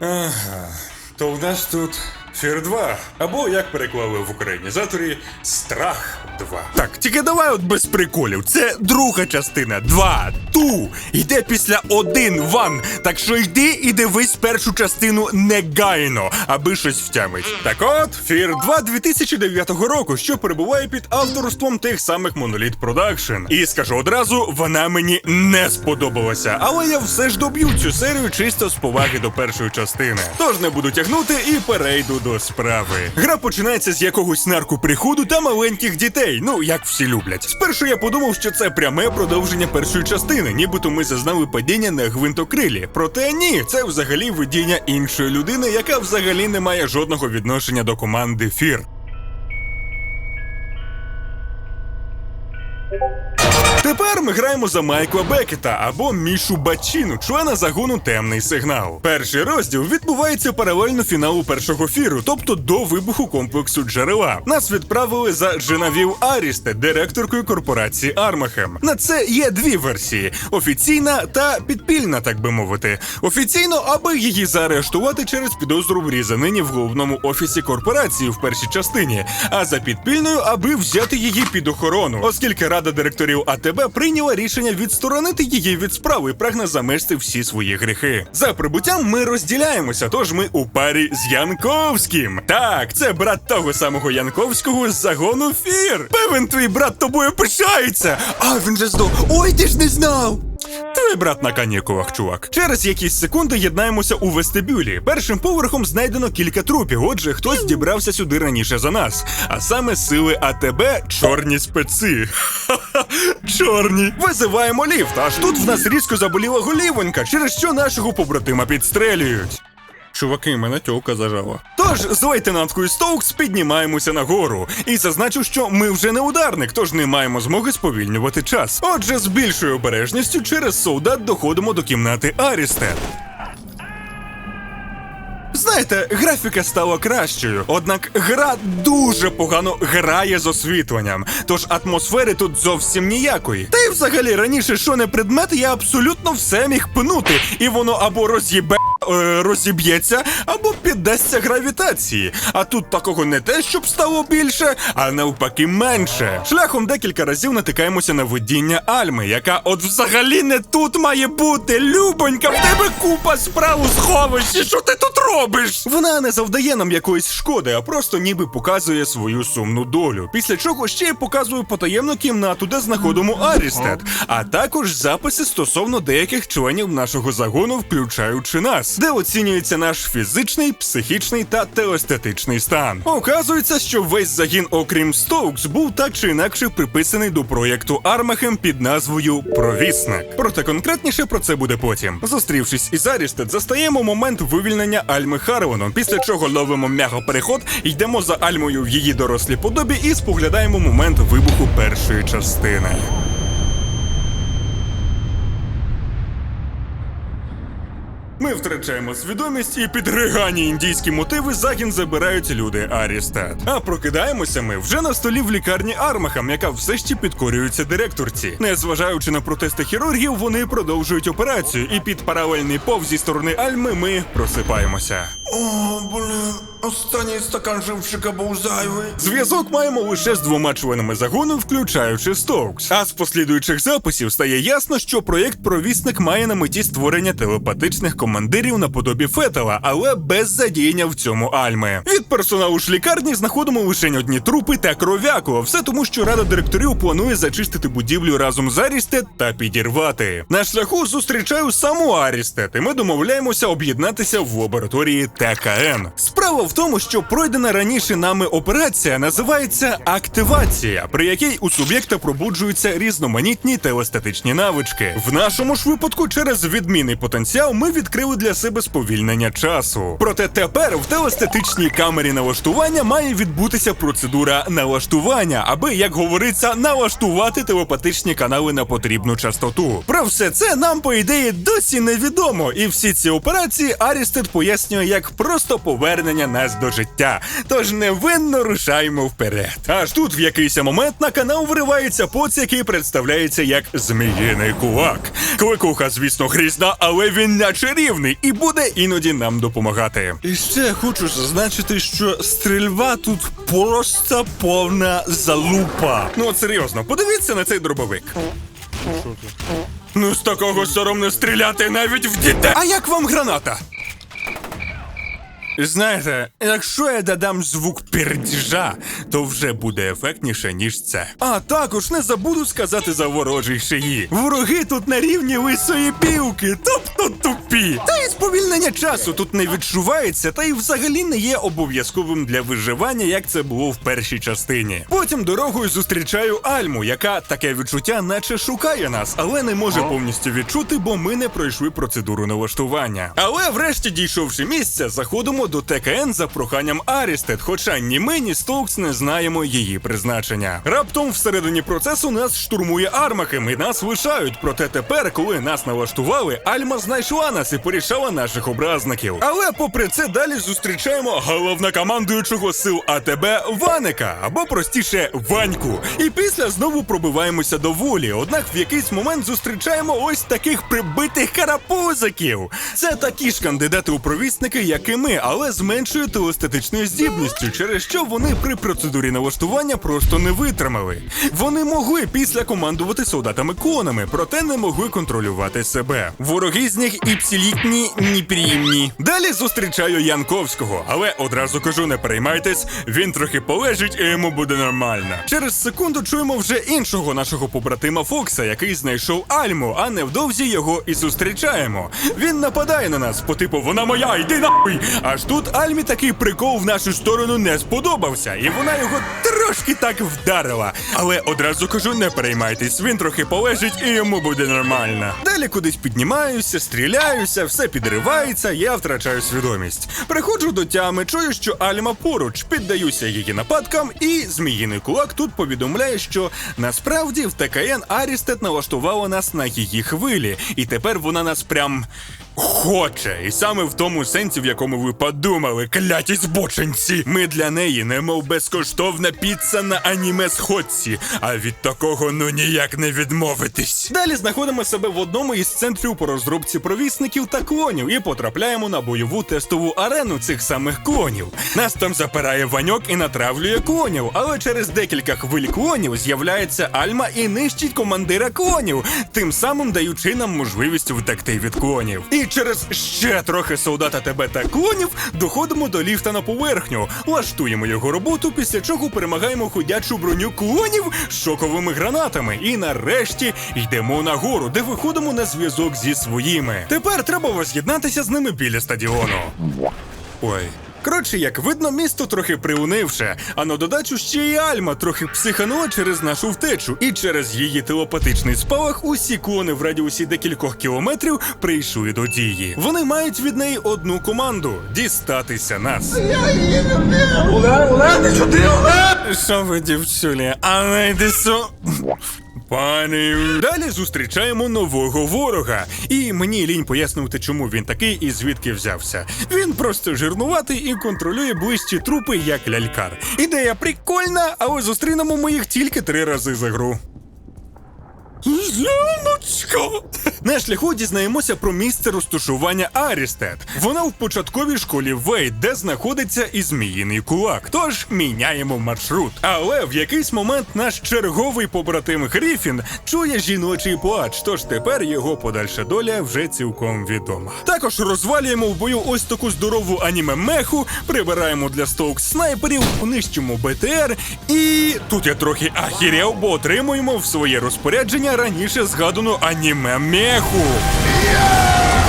Ага, то у нас тут Фір 2, або як переклали в українізаторі Страх 2. Так, тільки давай от без приколів. Це друга частина. Два. Ту. Йде після один ван. Так що йди і дивись першу частину негайно, аби щось втямить. Так от, Фір 2 2009 року, що перебуває під авторством тих самих Monolith Production. І скажу одразу, вона мені не сподобалася. Але я все ж доб'ю цю серію чисто з поваги до першої частини. Тож не буду тягнути і перейду до справи. Гра починається з якогось нарку приходу та маленьких дітей. Ну як всі люблять. Спершу я подумав, що це пряме продовження першої частини, нібито ми зазнали падіння на гвинтокрилі. Проте ні, це взагалі видіння іншої людини, яка взагалі не має жодного відношення до команди Фір. Тепер ми граємо за Майкла Бекета або Мішу Бачіну, члена загону Темний сигнал. Перший розділ відбувається паралельно фіналу першого фіру, тобто до вибуху комплексу джерела. Нас відправили за Дженавіл Арісте, директоркою корпорації Армахем. На це є дві версії: офіційна та підпільна, так би мовити. Офіційно, аби її заарештувати через підозру в різанині в головному офісі корпорації в першій частині, а за підпільною, аби взяти її під охорону, оскільки рада директорів АТБ прийняла рішення відсторонити її від справи і прагне замести всі свої гріхи. За прибуттям ми розділяємося, тож ми у парі з Янковським. Так, це брат того самого Янковського з загону Фір. Певен твій брат тобою пишається. А він же здо. Ой, ти ж не знав. Твій брат на канікулах, чувак. Через якісь секунди єднаємося у вестибюлі. Першим поверхом знайдено кілька трупів. Отже, хтось дібрався сюди раніше за нас. А саме сили АТБ чорні спеці. Чорні. Визиваємо ліфт. Аж тут в нас різко заболіла голівонька, через що нашого побратима підстрелюють. Чуваки, мене тьовка зажала. Тож з лейтенанткою Стоукс піднімаємося нагору. І зазначу, що ми вже не ударник, тож не маємо змоги сповільнювати час. Отже, з більшою обережністю через солдат доходимо до кімнати Арістет. Знаєте, графіка стала кращою, однак гра дуже погано грає з освітленням, тож атмосфери тут зовсім ніякої. Та й взагалі раніше, що не предмет, я абсолютно все міг пнути, і воно або роз'їбе. Е, Розіб'ється або піддасться гравітації. А тут такого не те, щоб стало більше, а навпаки менше. Шляхом декілька разів натикаємося на видіння Альми, яка от взагалі не тут має бути. Любонька, в тебе купа справ у сховищі. Що ти тут робиш? Вона не завдає нам якоїсь шкоди, а просто ніби показує свою сумну долю. Після чого ще й показує потаємну кімнату, де знаходимо Арістет, а також записи стосовно деяких членів нашого загону, включаючи нас, де оцінюється наш фізичний, психічний та теостетичний стан. Оказується, що весь загін, окрім Стоукс, був так чи інакше приписаний до проєкту Армахем під назвою Провісник. Проте конкретніше про це буде потім. Зустрівшись із Арістет, застаємо момент вивільнення Альми Харвоном, після чого ловимо м'яго-переход, йдемо за Альмою в її дорослій подобі і споглядаємо момент вибуху першої частини. Ми втрачаємо свідомість і під ригані індійські мотиви загін забирають люди Арістат. А прокидаємося ми вже на столі в лікарні Армахам, яка все ще підкорюється директорці. Незважаючи на протести хірургів, вони продовжують операцію, і під паралельний пов зі сторони Альми ми просипаємося. О, блін, останній стакан живчика був зайвий. Зв'язок маємо лише з двома членами загону, включаючи Стоукс. А з послідуючих записів стає ясно, що проєкт Провісник має на меті створення телепатичних командирів наподобі Фетела, але без задіяння в цьому Альми. Від персоналу ж лікарні знаходимо лише одні трупи та кров'яку. Все тому, що рада директорів планує зачистити будівлю разом з Арістет та підірвати. На шляху зустрічаю саму Арістет, і ми домовляємося об'єднатися в лабораторії ТКН. Справа в тому, що пройдена раніше нами операція називається активація, при якій у суб'єкта пробуджуються різноманітні телестатичні навички. В нашому ж випадку, через відмінний потенціал, ми відкрили для себе сповільнення часу. Проте тепер в телестатичній камері налаштування має відбутися процедура налаштування, аби, як говориться, налаштувати телепатичні канали на потрібну частоту. Про все це нам, по ідеї, досі невідомо, і всі ці операції Арістед пояснює як просто повернення нас до життя. Тож невинно рушаємо вперед. Аж тут в якийсь момент на канал виривається поц, який представляється як зміїний кулак. Кликуха, звісно, грізна, але він не чарівний і буде іноді нам допомагати. І ще хочу зазначити, що стрільба тут просто повна залупа. Ну от серйозно, подивіться на цей дробовик. Ну з такого соромно стріляти навіть в дітей. А як вам граната? Знаєте, якщо я додам звук пердіжа, то вже буде ефектніше, ніж це. А також не забуду сказати за ворожі шиї. Вороги тут на рівні лисої півки, тобто тупі. Та й сповільнення часу тут не відчувається, та й взагалі не є обов'язковим для виживання, як це було в першій частині. Потім дорогою зустрічаю Альму, яка таке відчуття, наче шукає нас, але не може повністю відчути, бо ми не пройшли процедуру налаштування. Але врешті, дійшовши місця, заходимо до ТКН за проханням Арістет, хоча ні ми, ні Стоукс не знаємо її призначення. Раптом всередині процесу нас штурмує Армахем і нас лишають. Проте тепер, коли нас налаштували, Альма знайшла нас і порішала наших образників. Але попри це далі зустрічаємо головнокомандуючого сил АТБ Ваника, або простіше Ваньку. І після знову пробиваємося до волі. Однак в якийсь момент зустрічаємо ось таких прибитих карапузиків. Це такі ж кандидати у провісники, як і ми, але з меншою телестатичною здібністю, через що вони при процедурі налаштування просто не витримали. Вони могли після командувати солдатами клонами, проте не могли контролювати себе. Вороги з них і псилітні, неприємні. Далі зустрічаю Янковського, але одразу кажу, не переймайтесь, він трохи полежить і йому буде нормально. Через секунду чуємо вже іншого нашого побратима Фокса, який знайшов Альму, а невдовзі його і зустрічаємо. Він нападає на нас, по типу вона моя, йди нахуй! Аж тут Альмі такий прикол в нашу сторону не сподобався, і вона його трошки так вдарила. Але одразу кажу, не переймайтесь, він трохи полежить і йому буде нормально. Далі кудись піднімаюся, стріляюся, все підривається, я втрачаю свідомість. Приходжу до тями, чую, що Альма поруч, піддаюся її нападкам, і зміїний кулак тут повідомляє, що насправді в ТКН Арістет налаштувала нас на її хвилі, і тепер вона нас прям. Хоче, і саме в тому сенсі, в якому ви подумали, кляті збочинці. Ми для неї немов безкоштовна піца на аніме сходці, а від такого ну ніяк не відмовитись. Далі знаходимо себе в одному із центрів по розробці провісників та клонів і потрапляємо на бойову тестову арену цих самих клонів. Нас там запирає ваньок і натравлює клонів, але через декілька хвиль клонів з'являється Альма і нищить командира клонів, тим самим даючи нам можливість втекти від клонів. І через ще трохи солдата тебе та клонів доходимо до ліфта на поверхню, лаштуємо його роботу, після чого перемагаємо ходячу броню клонів шоковими гранатами. І нарешті йдемо нагору, де виходимо на зв'язок зі своїми. Тепер треба воз'єднатися з ними біля стадіону. Ой. Коротше, як видно, місто трохи приунивше, а на додачу ще й Альма трохи психанула через нашу втечу, і через її телепатичний спалах усі клони в радіусі декількох кілометрів прийшли до дії. Вони мають від неї одну команду дістатися нас. Що ви, дівчулі, а не йди со... Пані. Далі зустрічаємо нового ворога. І мені лінь пояснювати, чому він такий і звідки взявся. Він просто жирнуватий і контролює ближчі трупи як лялькар. Ідея прикольна, але зустрінемо ми їх тільки три рази за гру. Яночко! На шляху дізнаємося про місце розташування Арістет. Вона в початковій школі Вейт, де знаходиться і зміїний кулак. Тож міняємо маршрут. Але в якийсь момент наш черговий побратим Гріфін чує жіночий плач, тож тепер його подальша доля вже цілком відома. Також розвалюємо в бою ось таку здорову аніме меху, прибираємо для стоук снайперів, нищимо БТР, і тут я трохи ахіряв, бо отримуємо в своє розпорядження раніше згадану аніме меху. Все.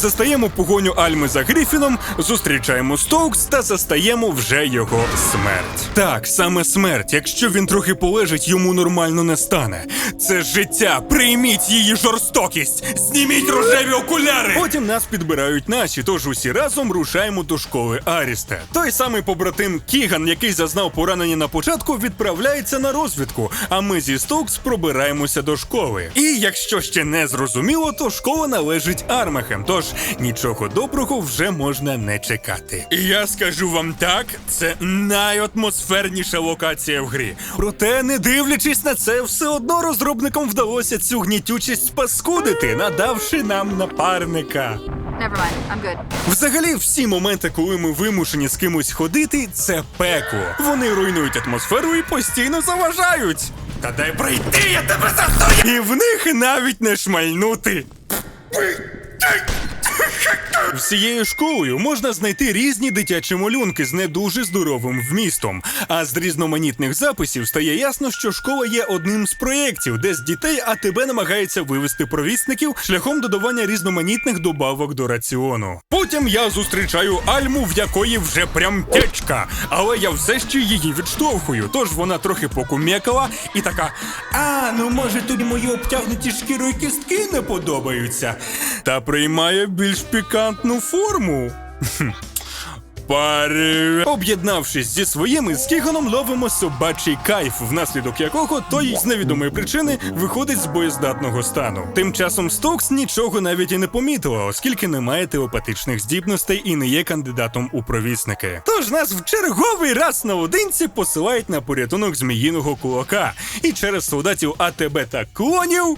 Застаємо погоню Альми за Гріфіном, зустрічаємо Стоукс та застаємо вже його смерть. Так, саме смерть. Якщо він трохи полежить, йому нормально не стане. Це життя. Прийміть її жорстокість. Зніміть рожеві окуляри. Потім нас підбирають наші, тож усі разом рушаємо до школи Арісте. Той самий побратим Кіган, який зазнав поранення на початку, відправляється на розвідку. А ми зі Стоукс пробираємося до школи. І якщо ще не зрозуміло, то школа належить Армахем. Тож нічого доброго вже можна не чекати. І я скажу вам так: це найатмосферніша локація в грі. Проте, не дивлячись на це, все одно розробникам вдалося цю гнітючість спаскудити, надавши нам напарника. Never mind. I'm good. Взагалі, всі моменти, коли ми вимушені з кимось ходити, це пекло. Вони руйнують атмосферу і постійно заважають. Та дай пройти, я тебе застою! І в них навіть не шмальнути. Perfect. Всією школою можна знайти різні дитячі малюнки з не дуже здоровим вмістом. А з різноманітних записів стає ясно, що школа є одним з проєктів, де з дітей АТБ намагається вивести провісників шляхом додавання різноманітних добавок до раціону. Потім я зустрічаю Альму, в якої вже прям течка, але я все ще її відштовхую. Тож вона трохи покумекала і така: А, ну може тобі мої обтягнуті шкірою кістки не подобаються. Та приймає більш пікантну форму. Пари. Об'єднавшись зі своїми з ловимо собачий кайф, внаслідок якого той з невідомої причини виходить з боєздатного стану. Тим часом Стокс нічого навіть і не помітила, оскільки не має телепатичних здібностей і не є кандидатом у провісники. Тож нас в черговий раз наодинці посилають на порятунок зміїного кулака. І через солдатів АТБ та клонів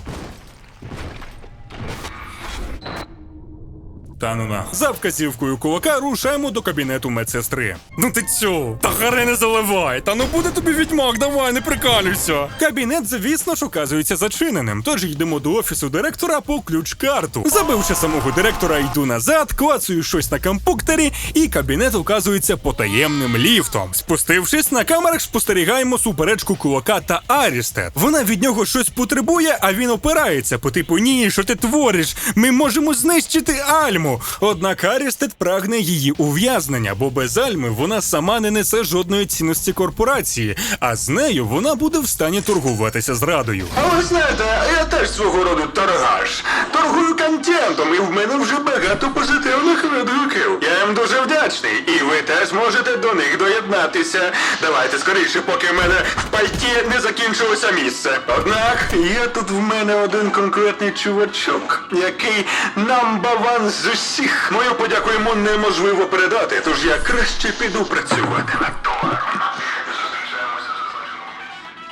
Та ну на. За вказівкою кулака рушаємо до кабінету медсестри. Ну ти цю, та харе не заливай, та ну буде тобі відьмак, давай, не прикалюйся. Кабінет, звісно ж, оказується зачиненим, тож йдемо до офісу директора по ключ-карту. Забивши самого директора, йду назад, клацаю щось на компуктері, і кабінет оказується потаємним ліфтом. Спустившись на камерах, спостерігаємо суперечку кулака та Арістет. Вона від нього щось потребує, а він опирається по типу ні, що ти твориш? Ми можемо знищити Альму. Однак Арістет прагне її ув'язнення, бо без Альми вона сама не несе жодної цінності корпорації, а з нею вона буде в стані торгуватися зрадою. А ви знаєте, я теж свого роду торгаш. Торгую контентом, і в мене вже багато позитивних відгуків. Я їм дуже вдячний, і ви теж можете до них доєднатися. Давайте скоріше, поки в мене в пальті не закінчилося місце. Однак є тут в мене один конкретний чувачок, який намбаван з усіх. Мою подяку йому неможливо передати, тож я краще піду працювати над товаром.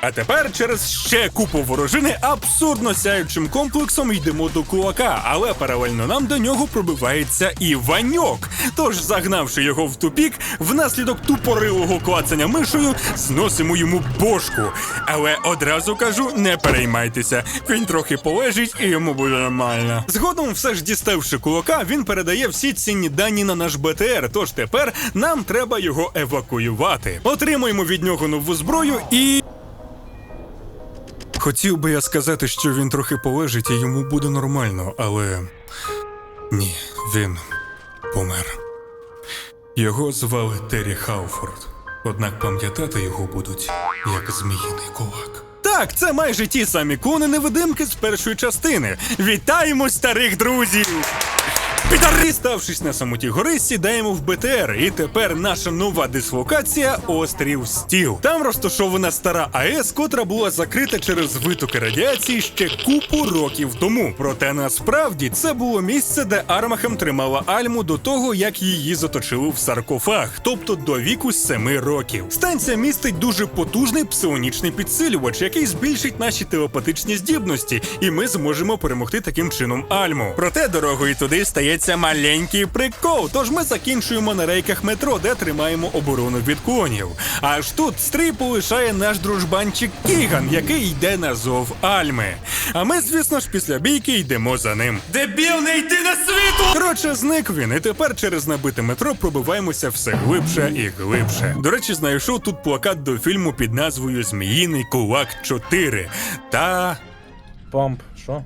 А тепер через ще купу ворожини абсурдно сяючим комплексом йдемо до кулака, але паралельно нам до нього пробивається і ваньок. Тож, загнавши його в тупік, внаслідок тупорилого клацання мишою, зносимо йому бошку. Але одразу кажу, не переймайтеся, він трохи полежить і йому буде нормально. Згодом, все ж діставши кулака, він передає всі цінні дані на наш БТР. Тож тепер нам треба його евакуювати. Отримуємо від нього нову зброю і. Хотів би я сказати, що він трохи полежить і йому буде нормально, але ні, він помер. Його звали Террі Хауфорд. Однак пам'ятати його будуть як зміїний кулак. Так, це майже ті самі кони невидимки з першої частини. Вітаємо старих друзів! Підари, ставшись на самоті гори, сідаємо в БТР, і тепер наша нова дислокація острів Стіл. Там розташована стара АЕС, котра була закрита через витоки радіації ще купу років тому. Проте насправді це було місце, де Армахем тримала Альму до того, як її заточили в саркофаг, тобто до віку семи років. Станція містить дуже потужний псионічний підсилювач, який збільшить наші телепатичні здібності, і ми зможемо перемогти таким чином Альму. Проте дорогою туди стається маленький прикол. Тож ми закінчуємо на рейках метро, де тримаємо оборону від конів. Аж тут стрій полишає наш дружбанчик Кіган, який йде на зов Альми. А ми, звісно ж, після бійки йдемо за ним. Дебіл, не йти на світло! Коротше, зник він, і тепер через набите метро пробиваємося все глибше і глибше. До речі, знайшов тут плакат до фільму під назвою Зміїний кулак 4. Та Помп, що?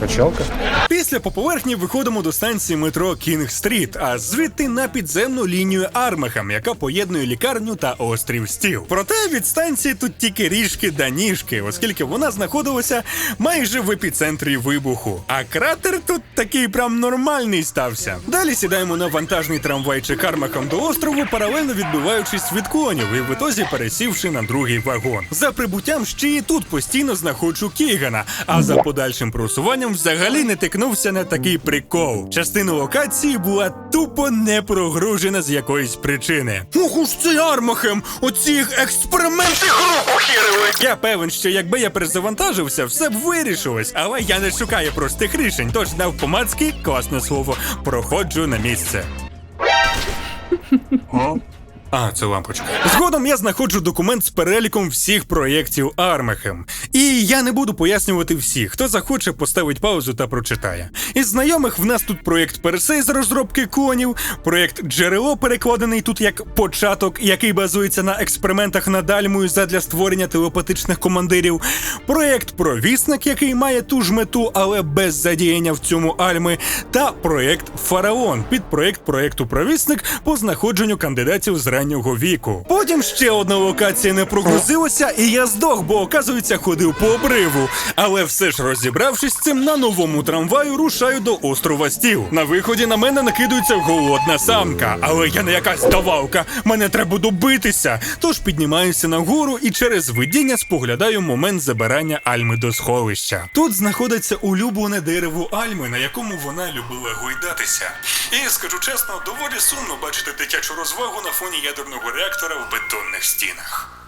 Качалка? Після по поверхні виходимо до станції метро Кінг Стріт, а звідти на підземну лінію Армахам, яка поєднує лікарню та острів Стіл. Проте від станції тут тільки ріжки да ніжки, оскільки вона знаходилася майже в епіцентрі вибуху. А кратер тут такий прям нормальний стався. Далі сідаємо на вантажний трамвайчик Армахам до острову, паралельно відбиваючись від конів і в ітозі пересівши на другий вагон. За прибуттям ще і тут постійно знаходжу Кігана, а за подальшим просуванням взагалі не тикнувся на такий прикол. Частина локації була тупо не прогружена з якоїсь причини. Ох уж цей армахем! Оці експерименти групу хіреви! Я певен, що якби я перезавантажився, все б вирішилось, але я не шукаю простих рішень, тож навпомацьки, класне слово, проходжу на місце. А, це лампочка. Згодом я знаходжу документ з переліком всіх проєктів Армахем. І я не буду пояснювати всі. Хто захоче, поставить паузу та прочитає. Із знайомих в нас тут проєкт Персей з розробки конів, проєкт Джерело, перекладений тут як початок, який базується на експериментах над Альмою задля створення телепатичних командирів, проєкт Провісник, який має ту ж мету, але без задіяння в цьому Альми, та проєкт Фараон, підпроєкт проєкту Провісник по знаходженню кандидатів з раннього віку. Потім ще одна локація не прогрузилася, і я здох, бо оказується ходив по обриву. Але все ж розібравшись з цим на новому трамваю, рушаю до острова Стіл. На виході на мене накидується голодна самка, але я не якась давалка, мене треба добитися. Тож піднімаюся нагору і через видіння споглядаю момент забирання Альми до сховища. Тут знаходиться улюблене дерево Альми, на якому вона любила гойдатися. І скажу чесно, доволі сумно бачити дитячу розвагу на фоні ядерного реактора в бетонних стінах.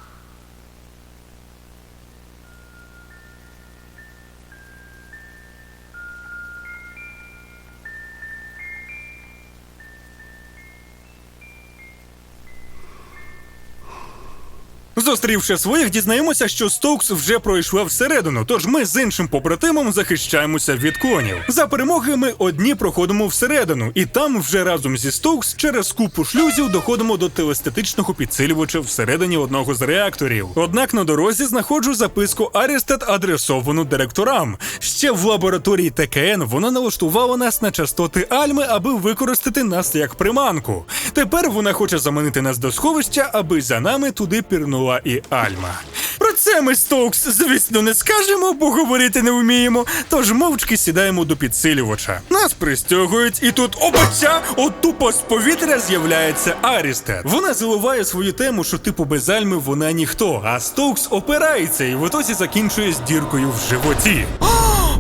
Зустрівши своїх, дізнаємося, що Стоукс вже пройшла всередину, тож ми з іншим побратимом захищаємося від конів. За перемоги ми одні проходимо всередину, і там вже разом зі Стоукс через купу шлюзів доходимо до телестатичного підсилювача всередині одного з реакторів. Однак на дорозі знаходжу записку Арістет, адресовану директорам. Ще в лабораторії ТКН вона налаштувала нас на частоти Альми, аби використати нас як приманку. Тепер вона хоче заманити нас до сховища, аби за нами туди пірнула і Альма. Про це ми Стоукс, звісно, не скажемо, бо говорити не вміємо. Тож мовчки сідаємо до підсилювача. Нас пристягують, і тут опача, от тупо з повітря з'являється Арістет. Вона заливає свою тему, що типу без Альми вона ніхто, а Стоукс опирається і в ітозі закінчує з діркою в животі.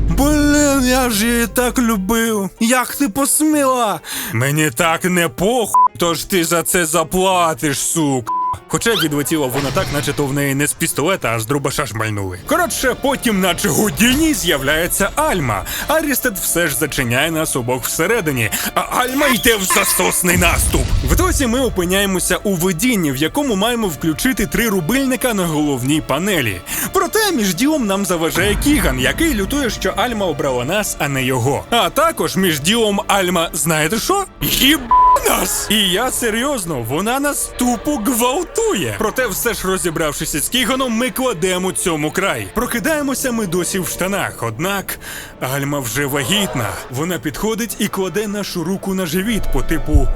Блін, я ж її так любив. Як ти посміла? Мені так не похуй, тож ти за це заплатиш, сук. Хоча відлетіла вона так, наче то в неї не з пістолета, а з дробаша шмальнули. Коротше, потім, наче Гудіні, з'являється Альма. Арістет все ж зачиняє нас обох всередині, а Альма йде в засосний наступ. В досі ми опиняємося у видінні, в якому маємо включити три рубильника на головній панелі. Проте між ділом нам заважає Кіган, який лютує, що Альма обрала нас, а не його. А також між ділом Альма, знаєте що? Їб нас! І я серйозно, вона нас тупо гвалтує. Проте, все ж розібравшися з Кіганом, ми кладемо цьому край. Прокидаємося ми досі в штанах. Однак Альма вже вагітна. Вона підходить і кладе нашу руку на живіт по типу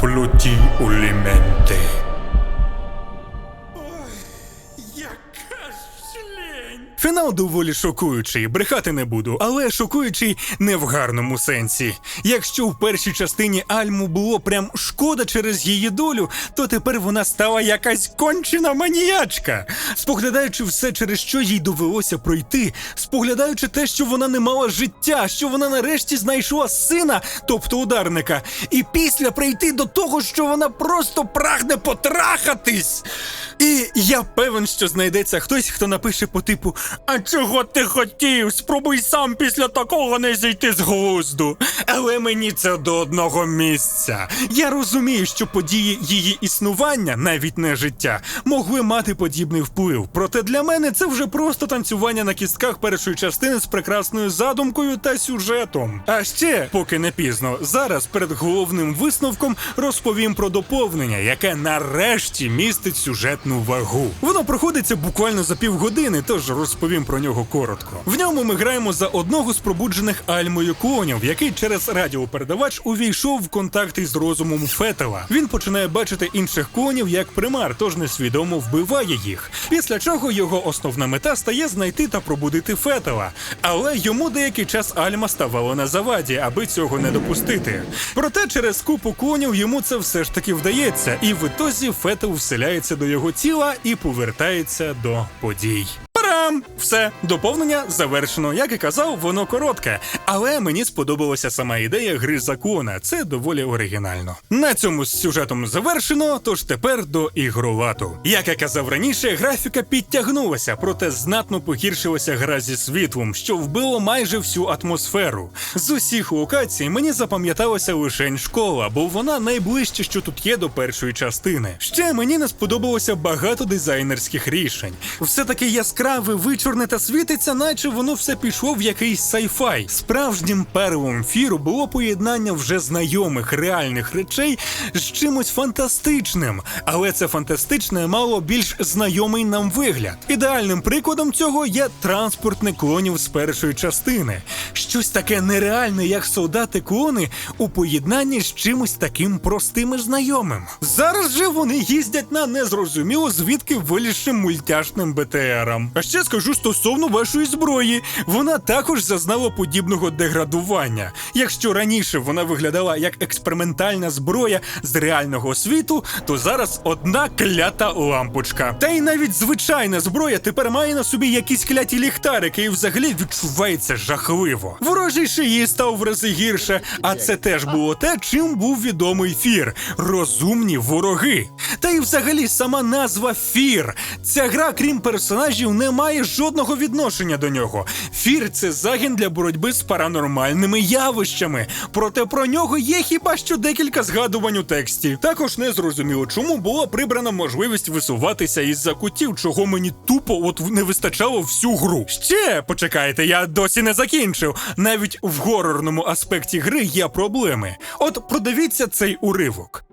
плюті уліменти. Фінал доволі шокуючий, брехати не буду, але шокуючий не в гарному сенсі. Якщо в першій частині Альму було прям шкода через її долю, то тепер вона стала якась кончена маніячка. Споглядаючи все, через що їй довелося пройти, споглядаючи те, що вона не мала життя, що вона нарешті знайшла сина, тобто ударника, і після прийти до того, що вона просто прагне потрахатись. І я певен, що знайдеться хтось, хто напише по типу: А чого ти хотів? Спробуй сам після такого не зійти з глузду. Але мені це до одного місця. Я розумію, що події її існування, навіть не життя, могли мати подібний вплив. Проте для мене це вже просто танцювання на кістках першої частини з прекрасною задумкою та сюжетом. А ще, поки не пізно, зараз перед головним висновком розповім про доповнення, яке нарешті містить сюжетну вагу. Воно проходиться буквально за півгодини, тож розповім про нього коротко. В ньому ми граємо за одного з пробуджених альмою клонів, який через радіопередавач увійшов в контакти з розумом Фетела. Він починає бачити інших клонів як примар, тож несвідомо вбиває їх. Після чого його основна мета стає знайти та пробудити Фетела. Але йому деякий час Альма ставала на заваді, аби цього не допустити. Проте через купу клонів йому це все ж таки вдається, і в ітозі Фетел вселяється до його тіла і повертається до подій. Парам! Все, доповнення завершено. Як і казав, воно коротке, але мені сподобалася сама ідея гри закона. Це доволі оригінально. На цьому з сюжетом завершено. Тож тепер до ігролату. Як я казав раніше, графіка підтягнулася, проте знатно погіршилася гра зі світлом, що вбило майже всю атмосферу. З усіх локацій мені запам'яталася лише школа, бо вона найближче, що тут є до першої частини. Ще мені не сподобалося багато дизайнерських рішень. Все таки яскраве, вичорне та світиться, наче воно все пішло в якийсь сайфай. Справжнім перлом фіру було поєднання вже знайомих реальних речей з чимось фантастичним, але це фантастичне мало більш знайомий нам вигляд. Ідеальним прикладом цього є транспортник клонів з першої частини. Щось таке нереальне, як солдати клони, у поєднанні з чимось таким простим і знайомим. Зараз же вони їздять на незрозуміло звідки вилізшим мультяшним БТРам. Ще скажу стосовно вашої зброї. Вона також зазнала подібного деградування. Якщо раніше вона виглядала як експериментальна зброя з реального світу, то зараз одна клята лампочка. Та й навіть звичайна зброя тепер має на собі якісь кляті ліхтарики і взагалі відчувається жахливо. Ворожий шиї став в рази гірше, а це теж було те, чим був відомий фір розумні вороги. Та й взагалі сама назва Фір. Ця гра, крім персонажів, не має жодного відношення до нього. Фір це загін для боротьби з паранормальними явищами. Проте про нього є хіба що декілька згадувань у тексті. Також не зрозуміло, чому була прибрана можливість висуватися із-за кутів, чого мені тупо от не вистачало всю гру. Ще почекайте, я досі не закінчив. Навіть в горорному аспекті гри є проблеми. От продивіться цей уривок.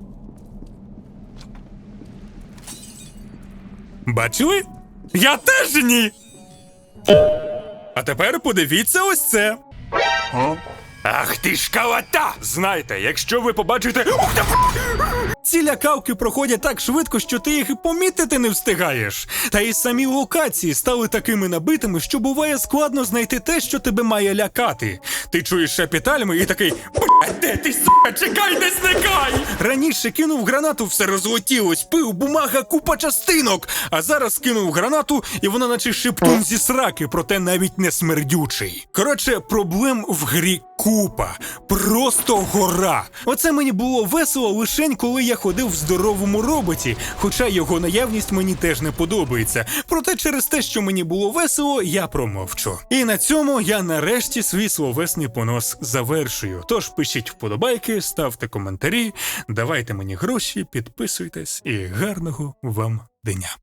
Бачили? Я теж ні. А тепер подивіться ось це. Ах ти ж калата! Знайте, якщо ви побачите. Ух ти! Ці лякавки проходять так швидко, що ти їх і помітити не встигаєш. Та й самі локації стали такими набитими, що буває складно знайти те, що тебе має лякати. Ти чуєш шепіт Альми і такий «Блядь, де ти сука, чекай, не зникай! Раніше кинув гранату, все розлетілось, пив, бумага, купа частинок. А зараз кинув гранату, і вона наче шептун зі сраки, проте навіть не смердючий. Коротше, проблем в грі купа. Просто гора. Оце мені було весело лишень, коли я ходив в здоровому роботі, хоча його наявність мені теж не подобається. Проте через те, що мені було весело, я промовчу. І на цьому я нарешті свій словесний понос завершую. Тож пишіть вподобайки, ставте коментарі, давайте мені гроші, підписуйтесь і гарного вам дня.